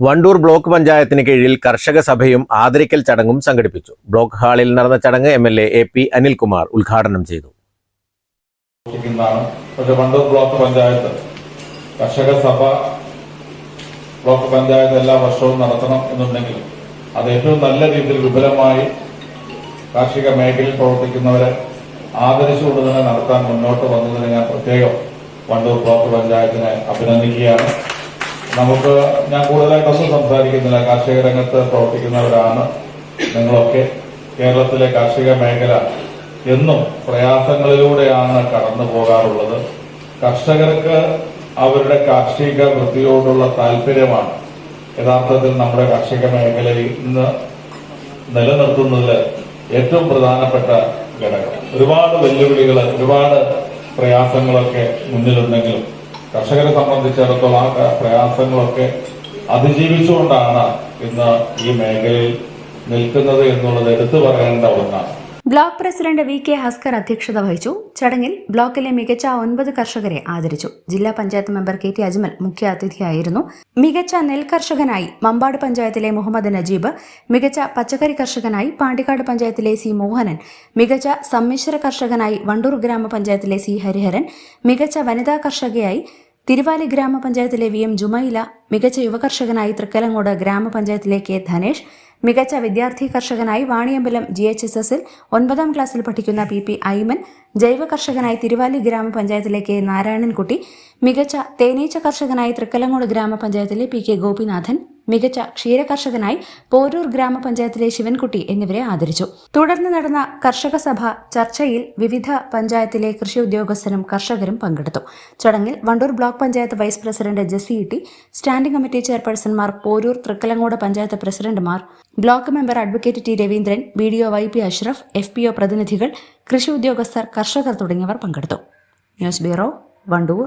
Wandoor block പഞ്ചായത്തിന് കീഴിൽ കർഷക സഭയും ആദരിക്കൽ ചടങ്ങും സംഘടിപ്പിച്ചു. ബ്ലോക്ക് ഹാളിൽ നടന്ന ചടങ്ങ് M L A A P Anilkumar ഉദ്ഘാടനം ചെയ്തു. വണ്ടൂർ ബ്ലോക്ക് പഞ്ചായത്ത് കർഷക സഭ ബ്ലോക്ക് പഞ്ചായത്ത് എല്ലാ വർഷവും നടത്തണം എന്നുണ്ടെങ്കിലും അത് ഏറ്റവും നല്ല രീതിയിൽ വിപുലമായി കാർഷിക മേഖലയിൽ പ്രവർത്തിക്കുന്നവരെ ആദരിച്ചുകൊണ്ട് തന്നെ നടത്താൻ മുന്നോട്ട് വന്നതിന് ഞാൻ പ്രത്യേകം വണ്ടൂർ ബ്ലോക്ക് പഞ്ചായത്തിനെ അഭിനന്ദിക്കുകയാണ്. നമുക്ക് ഞാൻ കൂടുതലായിട്ടൊന്നും സംസാരിക്കുന്നില്ല. കാർഷിക രംഗത്ത് പ്രവർത്തിക്കുന്നവരാണ് നിങ്ങളൊക്കെ. കേരളത്തിലെ കാർഷിക മേഖല എന്നും പ്രയാസങ്ങളിലൂടെയാണ് കടന്നു പോകാറുള്ളത്. കർഷകർക്ക് അവരുടെ കാർഷിക വൃത്തിയോടുള്ള താല്പര്യമാണ്. യഥാർത്ഥത്തിൽ നമ്മുടെ കാർഷിക മേഖലയിൽ ഇന്ന് നിലനിർത്തുന്നതിൽ ഏറ്റവും പ്രധാനപ്പെട്ട ഘടകം. ഒരുപാട് വെല്ലുവിളികൾ ഒരുപാട് പ്രയാസങ്ങളൊക്കെ മുന്നിലുണ്ടെങ്കിലും കർഷകരെ സംബന്ധിച്ചിടത്തോളം ആ പ്രയാസങ്ങളൊക്കെ അതിജീവിച്ചുകൊണ്ടാണ് ഇന്ന് ഈ മേഖലയിൽ നിൽക്കുന്നത് എന്നുള്ളത് എടുത്തു പറയേണ്ട ഒന്നാണ്. Block president V K Haskar അധ്യക്ഷത വഹിച്ചു. ചടങ്ങിൽ ബ്ലോക്കിലെ മികച്ച ഒൻപത് കർഷകരെ ആദരിച്ചു. ജില്ലാ panchayat member K T Ajmal മുഖ്യ അതിഥിയായിരുന്നു. മികച്ച നെൽകർഷകനായി മമ്പാട് പഞ്ചായത്തിലെ മുഹമ്മദ് നജീബ് മികച്ച പച്ചക്കറി കർഷകനായി പാണ്ടിക്കാട് പഞ്ചായത്തിലെ സി മോഹനൻ മികച്ച സമ്മിശ്ര കർഷകനായി വണ്ടൂർ ഗ്രാമപഞ്ചായത്തിലെ സി ഹരിഹരൻ മികച്ച വനിതാ കർഷകയായി തിരുവാലി ഗ്രാമപഞ്ചായത്തിലെ വി എം ജുമൈല മികച്ച യുവകർഷകനായി തൃക്കലങ്ങോട് ഗ്രാമപഞ്ചായത്തിലെ കെ ധനേഷ് മികച്ച വിദ്യാർത്ഥി കർഷകനായി വാണിയമ്പലം ജി എച്ച് എസ് എസിൽ ഒൻപതാം ക്ലാസ്സിൽ പഠിക്കുന്ന പി പി ഐമൻ ജൈവ കർഷകനായി തിരുവാലി ഗ്രാമപഞ്ചായത്തിലെ കെ നാരായണൻകുട്ടി മികച്ച തേനീച്ച കർഷകനായി തൃക്കലങ്ങോട് ഗ്രാമപഞ്ചായത്തിലെ പി കെ ഗോപിനാഥൻ. മികച്ച ക്ഷീര കർഷകനായി പോരൂർ ഗ്രാമപഞ്ചായത്തിലെ ശിവൻകുട്ടി എന്നിവരെ ആദരിച്ചു. തുടർന്ന് നടന്ന കർഷക സഭ ചർച്ചയിൽ വിവിധ പഞ്ചായത്തിലെ കൃഷി ഉദ്യോഗസ്ഥരും കർഷകരും പങ്കെടുത്തു. ചടങ്ങിൽ Wandoor block panchayat vice president Jessy Itty standing committee ചെയർപേഴ്സൺമാർ Poroor Thrikkalangode panchayat പ്രസിഡന്റുമാർ block member advocate T Raveendran B D O Y P Ashraf F P O പ്രതിനിധികൾ കൃഷി ഉദ്യോഗസ്ഥർ കർഷകർ തുടങ്ങിയവർ പങ്കെടുത്തു. News bureau Wandoor.